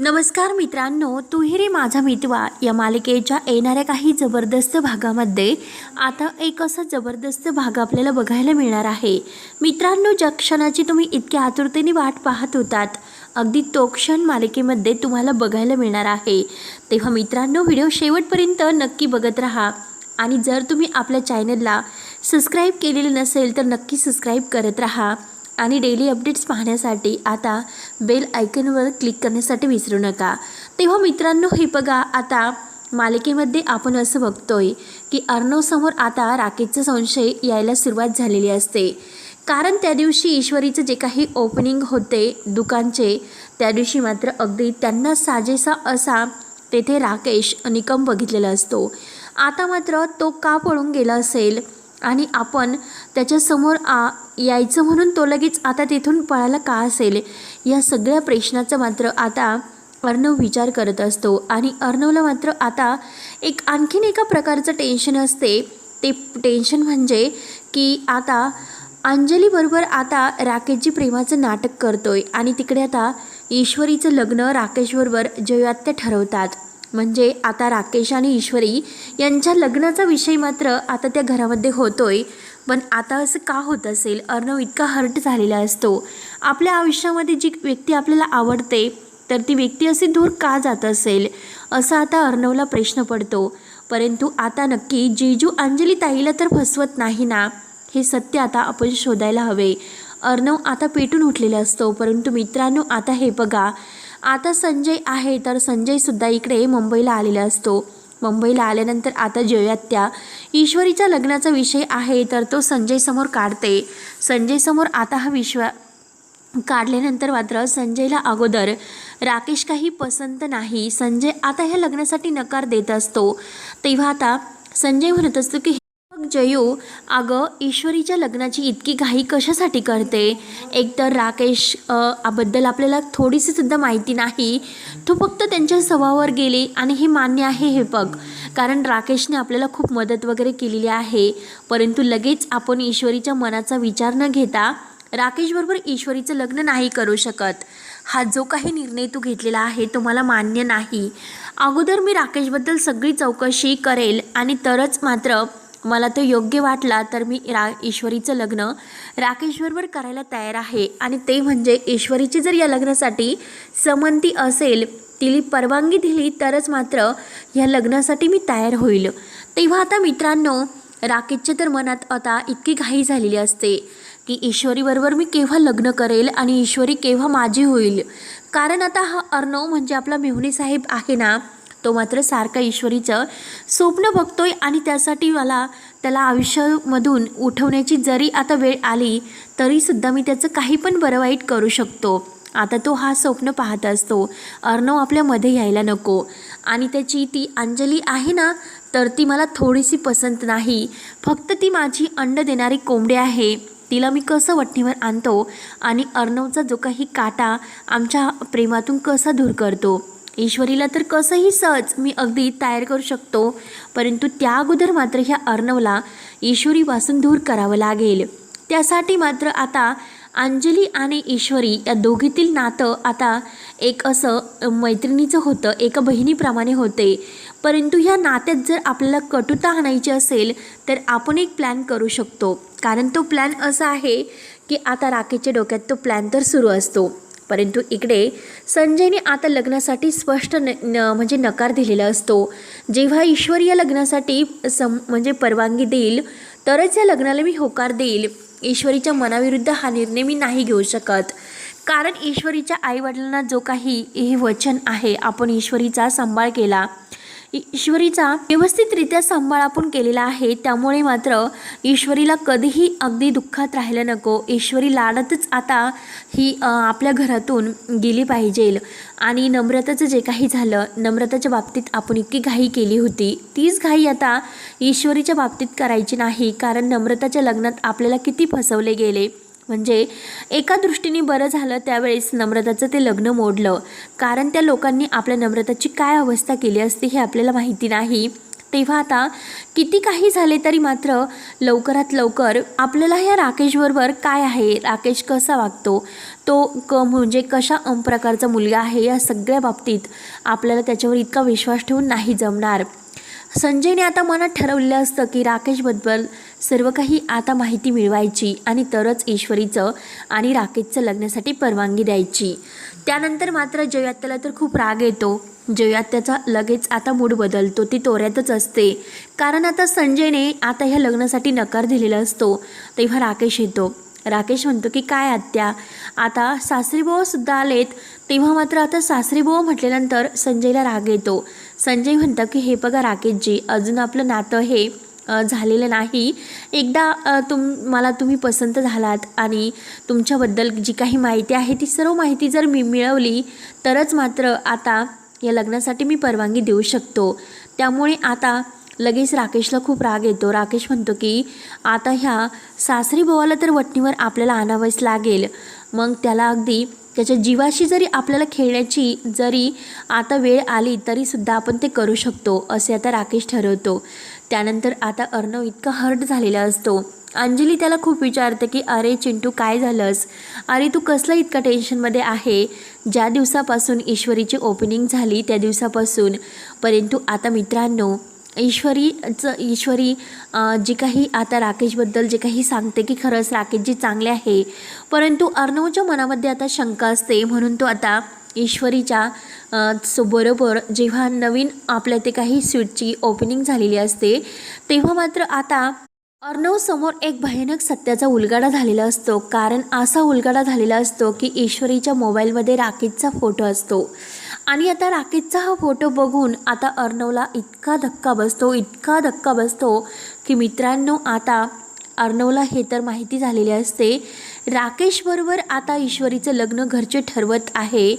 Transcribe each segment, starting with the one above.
नमस्कार मित्रांनो तुहिरी माझा मितवा. या मालिकेच्या येणाऱ्या काही जबरदस्त भागामध्ये आता एक असा जबरदस्त भाग आपल्याला बघायला मिळणार आहे. मित्रांनो ज्या क्षणाची तुम्ही इतक्या आतुरतेने वाट पाहत होतात अगदी तो क्षण मालिकेमध्ये तुम्हाला बघायला मिळणार आहे. तेव्हा मित्रांनो व्हिडिओ शेवटपर्यंत नक्की बघत राहा. आणि जर तुम्ही आपल्या चॅनलला सबस्क्राईब केलेले नसेल तर नक्की सबस्क्राईब करत राहा. आणि डेली अपडेट्स पाहण्यासाठी आता बेल आयकनवर क्लिक करण्यासाठी विसरू नका. तेव्हा मित्रांनो हे बघा आता मालिकेमध्ये आपण असं बघतोय की अर्णवसमोर आता राकेशचा संशय यायला सुरुवात झालेली असते. कारण त्या दिवशी ईश्वरीचं जे काही ओपनिंग होते दुकानचे त्या दिवशी मात्र अगदी त्यांना साजेसा असा तेथे राकेश निकम बघितलेला असतो. आता मात्र तो का पळून गेला असेल? आणि आपण त्याच्यासमोर आ यायचं म्हणून तो लगेच आता तिथून पळायला का असेल? या सगळ्या प्रश्नाचं मात्र आता अर्णव विचार करत असतो. आणि अर्णवला मात्र आता एक आणखीन एका प्रकारचं टेन्शन असते. ते टेन्शन म्हणजे की आता अंजलीबरोबर आता राकेशजी प्रेमाचं नाटक करतोय. आणि तिकडे आता ईश्वरीचं लग्न राकेशबरोबर जयवात्य ठरवतात. म्हणजे आता राकेश आणि ईश्वरी यांच्या लग्नाचा विषय मात्र आता त्या घरामध्ये होतोय. पण आता असं का होत असेल? अर्णव इतका हर्ट झालेला असतो. आपल्या आयुष्यामध्ये जी व्यक्ती आपल्याला आवडते तर ती व्यक्ती अशी दूर का जात असेल? असा आता अर्णवला प्रश्न पडतो. परंतु आता नक्की जेजू अंजली ताईला तर फसवत नाही ना? हे सत्य आता आपण शोधायला हवे. अर्णव आता पेटून उठलेला असतो परंतु मित्रांनो आता हे बघा. आता संजय आहे तर संजयसुद्धा इकडे मुंबईला आलेला असतो. मुंबईला आल्यानंतर आता जयात्या ईश्वरीच्या लग्नाचा विषय आहे तर तो संजय समोर काढते. संजय समोर आता हा विश्वा काढल्यानंतर मात्र संजयला अगोदर राकेश काही पसंत नाही. संजय आता ह्या लग्नासाठी नकार देत असतो. तेव्हा आता संजय म्हणत असतो की जयू अगं ईश्वरीच्या लग्नाची इतकी घाई कशासाठी करते? एकतर राकेशबद्दल आपल्याला थोडीसीसुद्धा माहिती नाही. तो फक्त त्यांच्या स्वभावावर गेले आणि हे मान्य आहे हे बघ. कारण राकेशने आपल्याला खूप मदत वगैरे केलेली आहे. परंतु लगेच आपण ईश्वरीच्या मनाचा विचार न घेता राकेशबरोबर ईश्वरीचं लग्न नाही करू शकत. हा जो काही निर्णय तू घेतलेला आहे तो मला मान्य नाही. अगोदर मी राकेशबद्दल सगळी चौकशी करेल आणि तरच मात्र मला तो योग्य वाटला तर मी रा ईश्वरीचं लग्न राकेशबरोबर करायला तयार आहे. आणि ते म्हणजे ईश्वरीची जर या लग्नासाठी समंती असेल तिली परवानगी दिली तरच मात्र ह्या लग्नासाठी मी तयार होईल. तेव्हा आता मित्रांनो राकेशच्या तर मनात आता इतकी घाई झालेली असते की ईश्वरीबरोबर मी केव्हा लग्न करेल आणि ईश्वरी केव्हा माझी होईल. कारण आता हा अर्णव म्हणजे आपला मेहुणे साहेब आहे ना तो मात्र सारखा ईश्वरीचं स्वप्न बघतोय आणि त्यासाठी मला त्याला आयुष्यामधून उठवण्याची जरी आता वेळ आली तरीसुद्धा मी त्याचं काही पण बरं वाईट करू शकतो. आता तो हा स्वप्न पाहत असतो. अर्णव आपल्यामध्ये यायला नको. आणि त्याची ती अंजली आहे ना तर ती मला थोडीशी पसंत नाही. फक्त ती माझी अंड देणारी कोंबडी आहे. तिला मी कसं वठणीवर आणतो? आणि अर्णवचा जो काही काटा आमच्या प्रेमातून कसा दूर करतो? ईश्वरीला तर कसंही सहज मी अगदी तयार करू शकतो परंतु त्या अगोदर मात्र ह्या अर्णवला ईश्वरीपासून दूर करावं लागेल. त्यासाठी मात्र आता अंजली आणि ईश्वरी या दोघीतील नातं आता एक असं मैत्रिणीचं होतं एका बहिणीप्रमाणे होते. परंतु ह्या नात्यात जर आपल्याला कटुता आणायची असेल तर आपण एक प्लॅन करू शकतो. कारण तो प्लॅन असा आहे की आता राखेच्या डोक्यात तो प्लॅन तर सुरू असतो. परंतु इकडे संजयने आता लग्नासाठी स्पष्ट न न म्हणजे नकार दिलेला असतो. जेव्हा ईश्वर या लग्नासाठी सम म्हणजे परवानगी देईल तरच या लग्नाला मी होकार देईल. ईश्वरीच्या मनाविरुद्ध हा निर्णय मी नाही घेऊ शकत. कारण ईश्वरीच्या आईवडिलांना जो काही हे वचन आहे आपण ईश्वरीचा सांभाळ केला. ईश्वरीचा व्यवस्थितरित्या सांभाळ आपण केलेला आहे त्यामुळे मात्र ईश्वरीला कधीही अगदी दुःखात राहायला नको. ईश्वरी लाडतच आता ही आपल्या घरातून गेली पाहिजे. आणि नम्रताचं जे काही झालं नम्रताच्या बाबतीत आपण इतकी घाई केली होती. तीच घाई आता ईश्वरीच्या बाबतीत करायची नाही कारण नम्रताच्या लग्नात आपल्याला किती फसवले गेले. म्हणजे एका दृष्टीने बरं झालं त्यावेळेस नम्रताचं ते लग्न मोडलं. कारण त्या लोकांनी आपल्या नम्रताची काय अवस्था केली असती हे आपल्याला माहिती नाही. तेव्हा आता किती काही झाले तरी मात्र लवकरात लवकर आपल्याला ह्या राकेशबरोबर काय आहे? राकेश कसा वागतो? तो क म्हणजे कशा प्रकारचा मुलगा आहे? या सगळ्या बाबतीत आपल्याला त्याच्यावर इतका विश्वास ठेवून नाही जमणार. संजयने आता मनात ठरवलेलं असतं की राकेशबद्दल सर्व काही आता माहिती मिळवायची आणि तरच ईश्वरीचं आणि राकेशचं लग्नासाठी परवानगी द्यायची. त्यानंतर मात्र जयात्याला तर खूप राग येतो. जयात्याचा लगेच आता मूड बदलतो ती तोऱ्यातच असते. कारण आता संजयने आता ह्या लग्नासाठी नकार दिलेला असतो. तेव्हा राकेश येतो. राकेश म्हणतो की काय आत्या? आता सासरीबुवासुद्धा आलेत. तेव्हा मात्र आता सासरीबुवा म्हटल्यानंतर संजयला राग येतो. संजय म्हणतं की हे बघा राकेशजी अजून आपलं नातं हे झालेलं नाही. एकदा तुम मला तुम्ही पसंत झालात आणि तुमच्याबद्दल जी काही माहिती आहे ती सर्व माहिती जर मी मिळवली तरच मात्र आता या लग्नासाठी मी परवानगी देऊ शकतो. त्यामुळे आता लगेच राकेशला खूप राग येतो. राकेश म्हणतो की आता ह्या सासरी भावाला तर वटणीवर आपल्याला आणावंच लागेल. मग त्याला अगदी त्याच्या जीवाशी जरी आपल्याला खेळण्याची जरी आता वेळ आली तरीसुद्धा आपण ते करू शकतो असे आता राकेश ठरवतो. त्यानंतर आता अर्णव इतका हर्ट झालेला असतो. अंजली त्याला खूप विचारते की अरे चिंटू काय झालंस? अरे तू कसलं इतका टेन्शनमध्ये आहे? ज्या दिवसापासून ईश्वरीची ओपनिंग झाली त्या दिवसापासून. परंतु आता मित्रांनो ईश्वरीचं ईश्वरी जी काही आता राकेशबद्दल जे काही सांगते की खरंच राकेशजी चांगले आहे. परंतु अर्णवच्या मनामध्ये आता शंका असते म्हणून तो आता ईश्वरीच्या सो बरोबर जेव्हा नवीन आपल्या ते काही स्वीटची ओपनिंग झालेली असते तेव्हा मात्र आता अर्णव समोर एक भयानक सत्याचा उलगाडा झालेला असतो. कारण असा उलगाडा झालेला असतो की ईश्वरीच्या मोबाईलमध्ये राकेशचा फोटो असतो. आणि आता राकेशचा हा फोटो बघून आता अर्णवला इतका धक्का बसतो इतका धक्का बसतो की मित्रांनो आता अर्णवला हे तर माहिती झालेली असते. राकेशबरोबर आता ईश्वरीचं लग्न घरचे ठरवत आहे.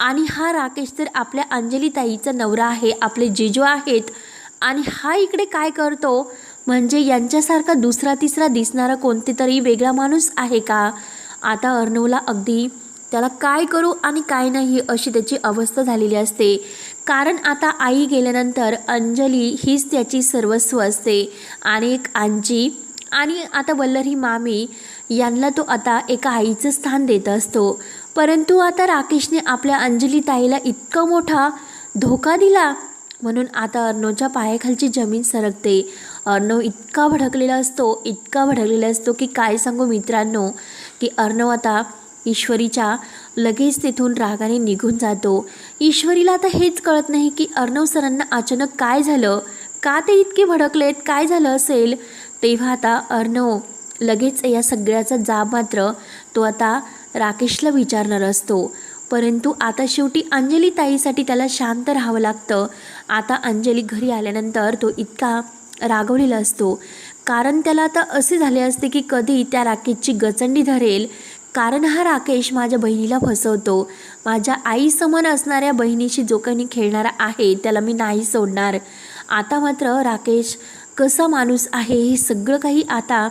आणि हा राकेश तर आपल्या अंजलीताईचा नवरा आहे आपले जिजू आहेत. आणि हा इकडे काय करतो? म्हणजे यांच्यासारखा दुसरा तिसरा दिसणारा कोणते तरी वेगळा माणूस आहे का? आता अर्णवला अगदी त्याला काय करू आणि काय नाही अशी त्याची अवस्था झालेली असते. कारण आता आई गेल्यानंतर अंजली हीच त्याची सर्वस्व असते. आणि एक आजी आणि आता वल्लरी मामी यांना तो आता एका आईचं स्थान देत असतो. परंतु आता राकेशने आपल्या अंजली ताईला इतका मोठा धोका दिला. म्हणून आता अर्णवच्या पायाखालची जमीन सरकते. अर्णव इतका भडकलेला असतो इतका भडकलेला असतो की काय सांगू मित्रांनो की अर्णव आता ईश्वरीच्या लगेच तिथून रागाने निघून जातो. ईश्वरीला आता हेच कळत नाही की अर्णव सरांना अचानक काय झालं? का ते इतके भडकलेत? काय झालं असेल? तेव्हा आता अर्णव लगेच या सगळ्याचा जाब मात्र तो आता राकेशला विचारणार असतो. परंतु आता शेवटी अंजली ताईसाठी त्याला शांत राहावं लागतं. आता अंजली घरी आल्यानंतर तो इतका रागवलेला असतो. कारण त्याला आता असे झाले असते की कधी त्या राकेशची गचंडी धरेल. कारण हा राकेश माझ्या बहिणीला फसवतो. माझ्या आईसमान असणाऱ्या बहिणीशी जो काही खेळणारा आहे त्याला मी नाही सोडणार. आता मात्र राकेश कसा माणूस आहे हे सगळं काही आता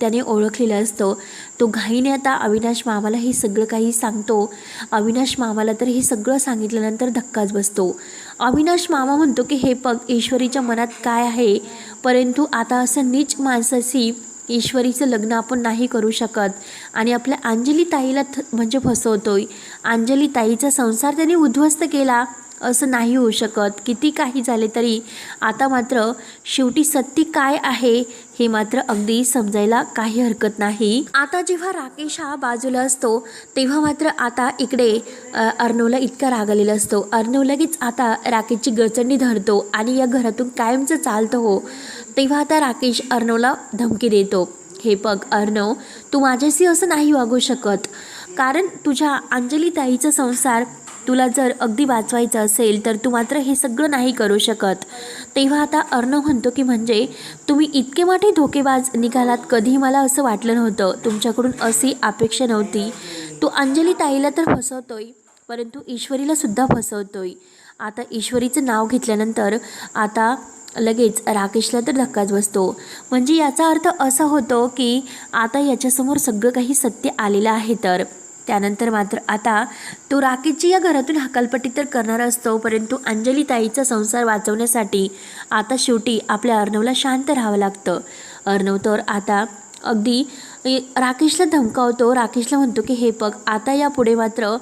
त्याने ओळखलेलं असतं. तो घाईने आता अविनाश मामाला हे सगळं काही सांगतो. अविनाश मामाला तर हे सगळं सांगितल्यानंतर धक्काच बसतो. अविनाश मामा म्हणतो की हे पग ईश्वरीच्या मनात काय आहे? परंतु आता असं नीच माणसाशी ईश्वरीचं लग्न आपण नाही करू शकत. आणि आपल्या अंजली ताईला थ म्हणजे फसवतोय. अंजली ताईचा संसार त्याने उद्ध्वस्त केला. असं नाही होऊ शकत. किती काही झाले तरी आता मात्र शेवटी सत्य काय आहे? हे मात्र अगदी समजायला काही हरकत नाही. आता जेव्हा राकेश हा बाजूला असतो तेव्हा मात्र आता इकडे अ, अर्णवला इतका राग आलेला असतो. अर्णव लगेच आता राकेशची गचंडी धरतो आणि या घरातून कायमचं चालतं हो. तेव्हा आता राकेश अर्णवला धमकी देतो. हे बघ अर्णव तू माझ्याशी असं नाही वागू शकत. कारण तुझ्या अंजली ताईचा संसार तुला जर अगदी वाचवायचं असेल तर तू मात्र हे सगळं नाही करू शकत. तेव्हा आता अर्णव म्हणतो की म्हणजे तुम्ही इतके मोठे धोकेबाज निघालात कधी मला असं वाटलं नव्हतं. तुमच्याकडून अशी अपेक्षा नव्हती. तू अंजली ताईला तर फसवतोय परंतु ईश्वरीला सुद्धा फसवतोय. आता ईश्वरीचं नाव घेतल्यानंतर आता लगेच राकेशला तर धक्काच बसतो. म्हणजे याचा अर्थ असा होतो की आता याच्यासमोर सगळं काही सत्य आलेलं आहे तर. त्यानंतर मात्र आता तो राकेशची या घरातून हकालपट्टी तर करणार असतो परंतु अंजली ताईचा संसार वाचवण्यासाठी आता शेवटी आपल्या अर्णवला शांत राहावं लागतं. अर्णव तर आता अगदी राकेशला धमकावतो. राकेशला म्हणतो की हे बघ आता यापुढे मात्र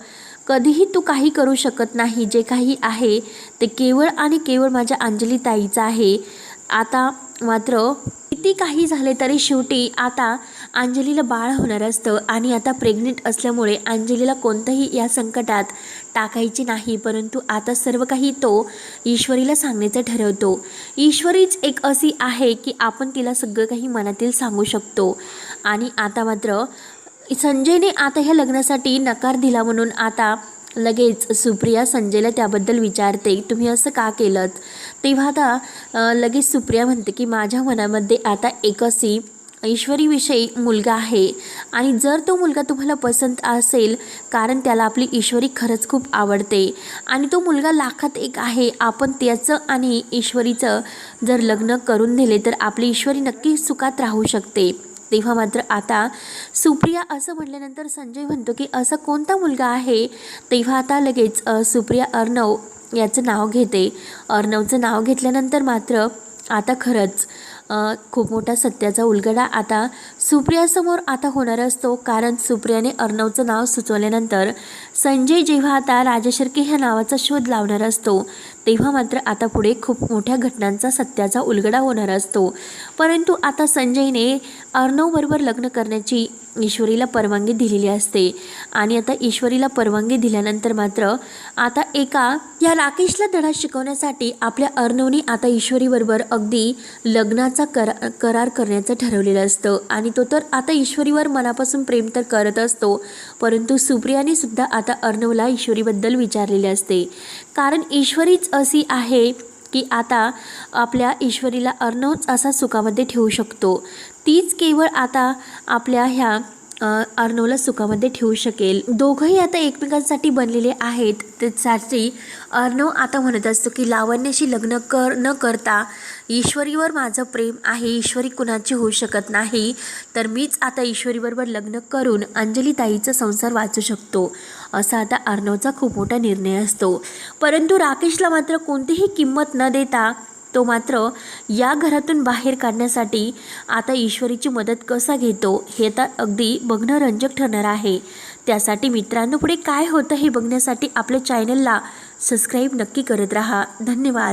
कधीही तू काही करू शकत नाही. जे काही आहे ते केवळ आणि केवळ माझ्या अंजली ताईचं आहे. आता मात्र किती काही झाले तरी शेवटी आता अंजलीला बाळ होणार असतं आणि आता प्रेग्नेंट असल्यामुळे अंजलीला कोणतंही या संकटात टाकायचे नाही. परंतु आता सर्व काही तो ईश्वरीला सांगण्याचं ठरवतो. ईश्वरीच एक अशी आहे की आपण तिला सगळं काही मनातील सांगू शकतो. आणि आता मात्र संजयने आता ह्या लग्नासाठी नकार दिला म्हणून आता लगेच सुप्रिया संजयला त्याबद्दल विचारते तुम्ही असं का केलं तेव्हा आता लगेच सुप्रिया म्हणते की माझ्या मनामध्ये आता एकसी ईश्वरीविषयी मुलगा आहे. आणि जर तो मुलगा तुम्हाला पसंत असेल कारण त्याला आपली ईश्वरी खरंच खूप आवडते. आणि तो मुलगा लाखात एक आहे आपण त्याचं आणि ईश्वरीचं जर लग्न करून दिले तर आपली ईश्वरी नक्की सुखात राहू शकते. तेव्हा मात्र आता सुप्रिया असं म्हटल्यानंतर संजय म्हणतो की असा कोणता मुलगा आहे? तेव्हा आता लगेच सुप्रिया अर्णव याचं नाव घेते. अर्णवचं नाव घेतल्यानंतर मात्र आता खरंच खूप मोठा सत्याचा उलगडा. आता सुप्रियासमोर आता होणार असतो कारण सुप्रियाने अर्णवचं नाव सुचवल्यानंतर संजय जेव्हा आता राजशर्के ह्या नावाचा शोध लावणार असतो तेव्हा मात्र आता पुढे खूप मोठ्या घटनांचा सत्याचा उलगडा होणार असतो. परंतु आता संजयने अर्णवबरोबर लग्न करण्याची ईश्वरीला परवानगी दिलेली असते. आणि आता ईश्वरीला परवानगी दिल्यानंतर मात्र आता एका या राकेशला धडा शिकवण्यासाठी आपल्या अर्णवने आता ईश्वरीबरोबर अगदी लग्नाचा करा करार करण्याचं ठरवलेलं असतं. आणि तो तर आता ईश्वरीवर मनापासून प्रेम तर करत असतो. परंतु सुप्रियाने सुद्धा आता अर्णवला ईश्वरीबद्दल विचारलेले असते. कारण ईश्वरीच अशी आहे की आता आपल्या ईश्वरीला अर्णवच असा सुखामध्ये ठेवू शकतो. तीच केवळ आता आपल्या ह्या अर्णवला सुखामध्ये ठेवू शकेल. दोघंही आता एकमेकांसाठी बनलेले आहेत. त्यासाठी अर्णव आता म्हणत असतो की लावण्याशी लग्न कर न करता ईश्वरीवर माझं प्रेम आहे. ईश्वरी कुणाची होऊ शकत नाही. तर मीच आता ईश्वरीबरोबर लग्न करून अंजली ताईचा संसार वाचू शकतो. असा आता अर्णवचा खूप मोठा निर्णय असतो. परंतु राकेशला मात्र कोणतीही किंमत न देता तो मात्र या घरातून बाहेर काढण्यासाठी आता ईश्वरीची मदत कसा घेतो हे तर अगदी बघणं रंजक ठरणार आहे. त्यासाठी मित्रांनो पुढे काय होतं हे बघण्यासाठी आपल्या चॅनलला सबस्क्राईब नक्की करत राहा. धन्यवाद.